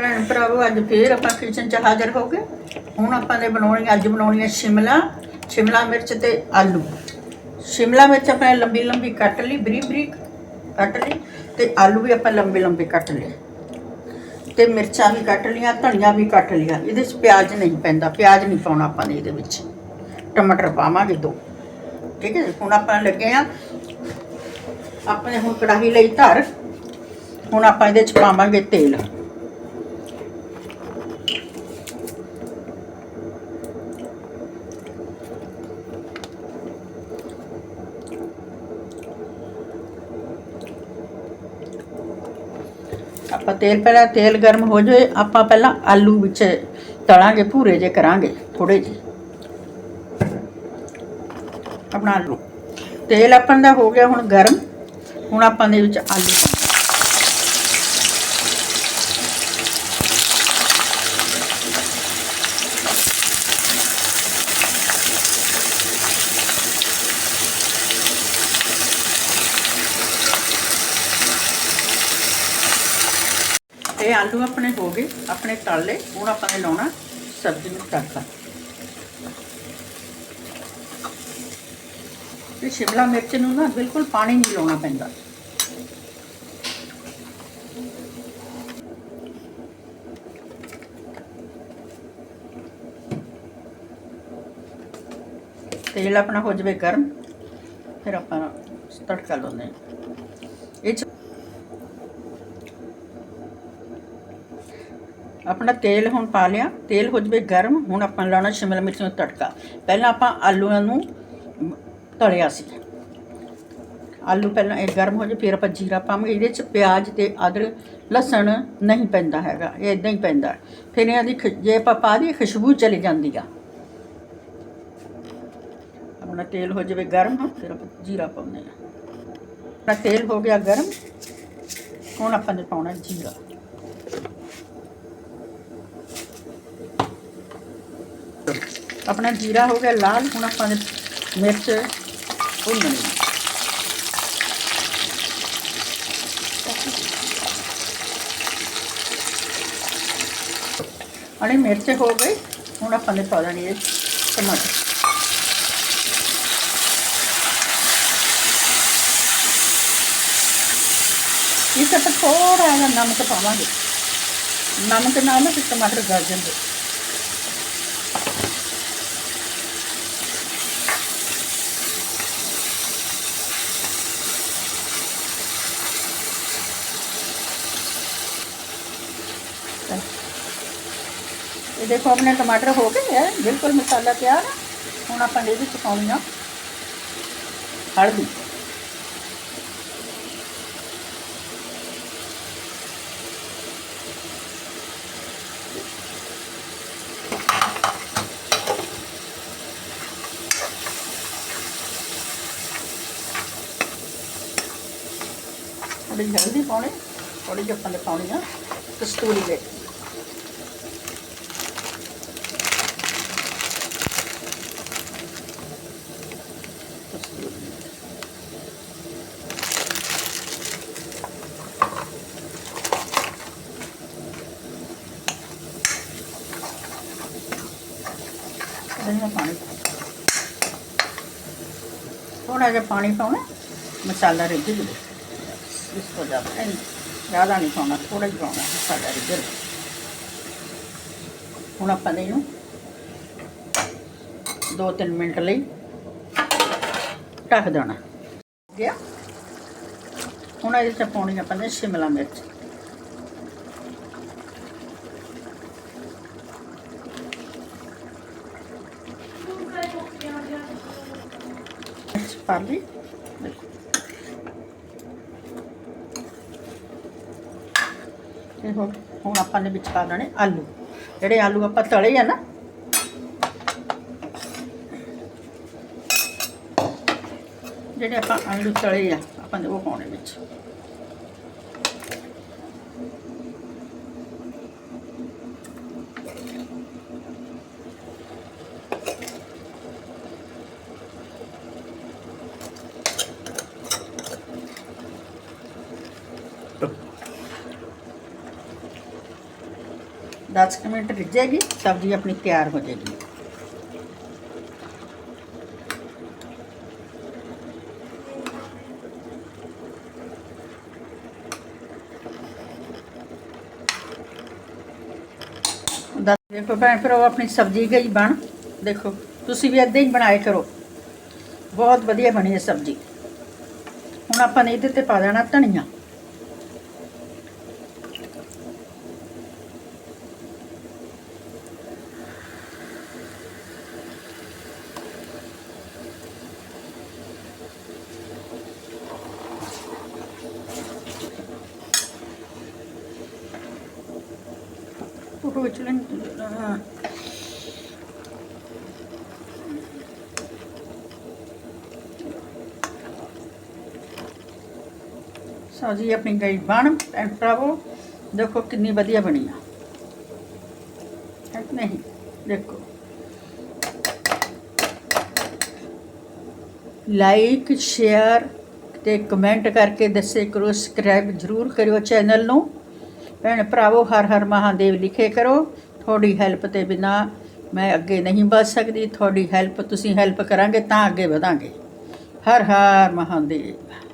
ਭੈਣ ਭਰਾਵੋ, ਅੱਜ ਫੇਰ ਆਪਾਂ ਕਿਚਨ 'ਚ ਹਾਜ਼ਰ ਹੋ ਗਏ। ਹੁਣ ਆਪਾਂ ਨੇ ਬਣਾਉਣੀ, ਅੱਜ ਬਣਾਉਣੀ ਹੈ ਸ਼ਿਮਲਾ ਸ਼ਿਮਲਾ ਮਿਰਚ ਤੇ ਆਲੂ। ਸ਼ਿਮਲਾ ਮਿਰਚ ਆਪਾਂ ਲੰਬੀ ਲੰਬੀ ਕੱਟ ਲਈ ਬਰੀਕ ਬਰੀਕ ਕੱਟ ਲਈ ਤੇ ਆਲੂ ਵੀ ਆਪਾਂ ਲੰਬੇ ਲੰਬੇ ਕੱਟ ਲਏ। ਤੇ ਮਿਰਚਾਂ ਵੀ ਕੱਟ ਲੀਆਂ ਧਨੀਆ ਵੀ ਕੱਟ ਲਿਆ। ਇਹਦੇ 'ਚ ਪਿਆਜ਼ ਨਹੀਂ ਪੈਂਦਾ, ਪਿਆਜ਼ ਨਹੀਂ ਪਾਉਣਾ ਆਪਾਂ ਨੇ ਇਹਦੇ ਵਿੱਚ। ਟਮਾਟਰ ਪਾਵਾਂਗੇ ਦੋ। ਠੀਕ ਹੈ ਹੁਣ ਆਪਾਂ ਲੱਗੇ ਆ ਆਪਣੇ ਹੁਣ ਕੜਾਹੀ ਲਈ ਧਰ। ਹੁਣ ਆਪਾਂ ਇਹਦੇ 'ਚ ਪਾਵਾਂਗੇ ਤੇਲ। ਆਪਾਂ ਤੇਲ ਪਹਿਲਾਂ ਤੇਲ ਗਰਮ ਹੋ ਜਾਏ ਆਪਾਂ ਪਹਿਲਾਂ ਆਲੂ ਵਿੱਚ ਤਲਾਂਗੇ, ਭੂਰੇ ਜੇ ਕਰਾਂਗੇ ਥੋੜੇ ਜਿਹੇ। ਆਪਣਾ ਆਲੂ। ਤੇਲ ਆਪਾਂ ਦਾ ਹੋ ਗਿਆ ਹੁਣ ਗਰਮ। ਹੁਣ ਆਪਾਂ ਦੇ ਵਿੱਚ ਆਲੂ ਇਹ ਆਲੂ ਆਪਣੇ ਹੋ ਗਏ, ਆਪਣੇ ਤਲ ਲਏ, ਹੁਣ ਆਪਾਂ ਨੇ ਲਾਉਣਾ ਸਬਜ਼ੀ ਨੂੰ ਤੜਕਾ। ਤੇ ਸ਼ਿਮਲਾ ਮਿਰਚ ਨੂੰ ਨਾ ਬਿਲਕੁਲ ਪਾਣੀ ਨਹੀਂ ਲਾਉਣਾ ਪੈਂਦਾ। ਤੇਲ ਆਪਣਾ ਹੋ ਜਾਵੇ ਗਰਮ, ਫਿਰ ਆਪਾਂ ਤੜਕਾ ਲਾਉਂਦੇ ਹਾਂ। ਇਹ ਆਪਣਾ ਤੇਲ ਹੁਣ ਪਾ ਲਿਆ। ਤੇਲ ਹੋ ਜਵੇ ਗਰਮ, ਹੁਣ ਆਪਾਂ ਲਾਉਣਾ ਸ਼ਿਮਲਾ ਮਿਰਚ ਨੂੰ ਤੜਕਾ। ਪਹਿਲਾਂ ਆਪਾਂ ਆਲੂਆਂ ਨੂੰ ਤਲਿਆ ਸੀ। ਆਲੂ ਪਹਿਲਾਂ ਇਹ ਗਰਮ ਹੋ ਜੇ, ਫਿਰ ਆਪਾਂ ਜੀਰਾ ਪਾਵਾਂਗੇ। ਇਹਦੇ ਚ ਪਿਆਜ਼ ਤੇ ਅਦਰਕ, ਲਸਣ ਨਹੀਂ ਪੈਂਦਾ ਹੈਗਾ, ਇਹ ਇਦਾਂ ਹੀ ਪੈਂਦਾ ਫਿਰ ਇਹਨਾਂ ਦੀ ਖ- ਜੇ ਆਪਾਂ ਪਾ ਦੀ ਖੁਸ਼ਬੂ ਚਲੀ ਜਾਂਦੀ ਆ। ਆਪਣਾ ਤੇਲ ਹੋ ਜਾਵੇ ਗਰਮ, ਫਿਰ ਆਪਾਂ ਜੀਰਾ ਪਾਉਂਦੇ ਆ ਆਪਣਾ ਤੇਲ ਹੋ ਗਿਆ ਗਰਮ, ਹੁਣ ਆਪਾਂ ਨੇ ਪਾਉਣਾ ਜੀਰਾ। ਆਪਣਾ ਜੀਰਾ ਹੋ ਗਿਆ ਲਾਲ, ਹੁਣ ਆਪਾਂ ਨੇ ਮਿਰਚ ਭੁੰਨਣੀ ਅਣੇ ਮਿਰਚ ਹੋ ਗਈ, ਹੁਣ ਆਪਾਂ ਨੇ ਪਾ ਦੇਣੀ ਹੈ ਟਮਾਟਰ। ਇਸ ਤੇ ਥੋੜਾ ਜਿਹਾ ਨਮਕ ਪਾਵਾਂਗੇ। ਨਮਕ ਨਾਲ ਨਾ ਫਿਰ ਟਮਾਟਰ ਗਲ ਜਾਂਦੇ। ਇਹ ਦੇਖੋ ਆਪਣੇ ਟਮਾਟਰ ਹੋ ਗਏ ਹੈ ਬਿਲਕੁਲ ਮਸਾਲਾ ਤਿਆਰ ਹੈ ਹੁਣ ਆਪਾਂ ਇਹਦੇ ਵਿੱਚ ਪਾਉਣੀ ਆ ਹਲਦੀ। ਥੋੜੀ ਜਿਹੀ ਹਲਦੀ ਪਾਉਣੀ ਥੋੜੀ ਜਿਹੀ ਆਪਾਂ ਨੇ ਪਾਉਣੀ ਆ ਪਾਣੀ ਥੋੜਾ ਜਿਹਾ ਪਾਣੀ ਪਾਉਣਾ ਮਸਾਲਾ ਰਿੱਝ ਜਵੇ ਇਸ ਤੋਂ ਜ਼ਿਆਦਾ ਨਹੀਂ ਜ਼ਿਆਦਾ ਨਹੀਂ ਪਾਉਣਾ ਥੋੜਾ ਜਿਹਾ ਪਾਉਣਾ ਮਸਾਲਾ ਰਿੱਝ ਜਾਵੇ। ਹੁਣ ਆਪਾਂ ਨੇ ਇਹਨੂੰ 2-3 ਮਿੰਟ ਲਈ ਢੱਕ ਦੇਣਾ। ਗਿਆ? ਹੁਣ ਇਹਦੇ ਚ ਪਾਉਣੀ ਆਪਾਂ ਨੇ ਸ਼ਿਮਲਾ ਮਿਰਚ ਮਿਰਚ ਪਾ ਲਈ। ਦੇਖੋ ਹੁਣ ਹੁਣ ਆਪਾਂ ਨੇ ਵਿੱਚ ਪਾ ਦੇਣੇ ਆਲੂ। ਜਿਹੜੇ ਆਲੂ ਆਪਾਂ ਤਲੇ ਆ ਨਾ, ਜਿਹੜੇ ਆਪਾਂ ਆਲੂ ਤਲੇ ਆ, ਆਪਾਂ ਨੇ ਉਹ ਪਾਉਣੇ ਵਿੱਚ। 10 ਕੁ ਮਿੰਟ ਰਿੱਝੇਗੀ, ਸਬਜ਼ੀ ਆਪਣੀ ਤਿਆਰ ਹੋ ਜਾਏਗੀ। ਦੱਸ ਦੇਖੋ ਭੈਣ ਫਿਰ ਉਹ ਆਪਣੀ ਸਬਜ਼ੀ ਗਈ ਬਣ। ਦੇਖੋ, ਤੁਸੀਂ ਵੀ ਏਦਾਂ ਹੀ ਬਣਾਏ ਕਰੋ। ਬਹੁਤ ਵਧੀਆ ਬਣੀ ਹੈ ਸਬਜ਼ੀ। ਹੁਣ ਆਪਾਂ ਨੇ ਇਹਦੇ ਤੇ ਪਾ ਦੇਣਾ ਧਨੀਆ। ਫੋਟੋ ਵਿੱਚ ਸਬਜ਼ੀ ਆਪਣੀ ਗਈ ਬਣ ਐਂਡ ਭਰਾਵੋ, ਦੇਖੋ ਕਿੰਨੀ ਵਧੀਆ ਬਣੀ ਆ। ਹੈ ਨਹੀਂ? ਦੇਖੋ। ਲਾਈਕ ਸ਼ੇਅਰ ਤੇ ਕਮੈਂਟ ਕਰਕੇ ਦੱਸੇ ਕਰੋ ਸਬਸਕ੍ਰਾਈਬ ਜ਼ਰੂਰ ਕਰਿਓ ਚੈਨਲ ਨੂੰ। ਭੈਣ ਭਰਾਵੋ, ਹਰ ਹਰ ਮਹਾਦੇਵ ਲਿਖੇ ਕਰੋ। ਤੁਹਾਡੀ ਹੈਲਪ ਤੇ ਬਿਨਾ ਮੈਂ ਅੱਗੇ ਨਹੀਂ ਵੱਧ ਸਕਦੀ। ਤੁਹਾਡੀ ਹੈਲਪ, ਤੁਸੀਂ ਹੈਲਪ ਕਰਾਂਗੇ ਤਾਂ ਅੱਗੇ ਵਧਾਂਗੇ। ਹਰ ਹਰ ਮਹਾਦੇਵ।